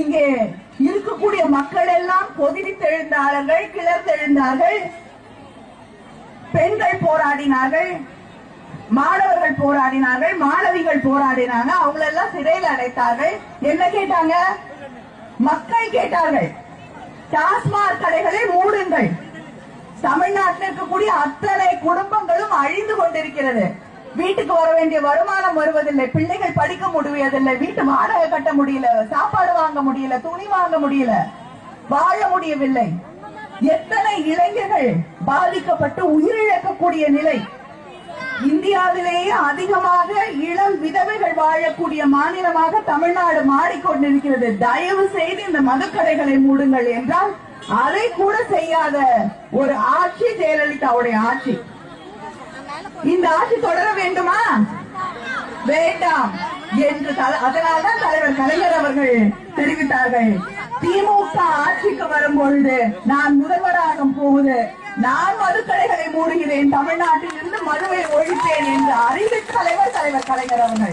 இங்கே இருக்கக்கூடிய மக்கள் எல்லாம் கொதித்தெழுந்தார்கள் கிளர்ந்தெழுந்தார்கள் பெண்கள் போராடினார்கள் மாணவர்கள் போராடினார்கள் மாணவிகள் போராடினாங்க. அவங்களெல்லாம் சிறையில் அடைத்தார்கள். என்ன கேட்டாங்க? மக்கள் கேட்டார்கள். டாஸ்மாக் கடைகளை மூடுங்கள். தமிழ்நாட்டில் இருக்கக்கூடிய அத்தனை குடும்பங்களும் அழிந்து கொண்டிருக்கிறது. வீட்டுக்கு வர வேண்டிய வருமானம் வருவதில்லை பிள்ளைகள் படிக்க முடியவில்லை வீட்டு வாடகை கட்ட முடியல சாப்பாடு வாங்க முடியல துணி வாங்க முடியல வாழ முடியவில்லை. எத்தனை இளைஞர்கள் பாதிக்கப்பட்டு உயிரிழக்கக்கூடிய நிலை? இந்தியாவிலேயே அதிகமாக இளம் விதவைகள் வாழக்கூடிய மாநிலமாக தமிழ்நாடு மாறிக்கொண்டிருக்கிறது. தயவு செய்து இந்த மதுக்கடைகளை மூடுங்கள் என்றால் அதை கூட செய்யாத ஒரு ஆட்சி ஜெயலலிதாவுடைய ஆட்சி. இந்த ஆட்சி தொடர வேண்டுமா? வேண்டாம் என்று அதனால்தான் தலைவர் கலைஞர் அவர்கள் தெரிவித்தார்கள். திமுக ஆட்சிக்கு வரும் பொழுது நான் முதல்வராக போகுது நான் மதுக்கடைகளை மூடுகிறேன் தமிழ்நாட்டில் இருந்து மதுவை ஒழிப்பேன் என்று அறிவித்த தலைவர் தலைவர் கலைஞர் அவர்கள்.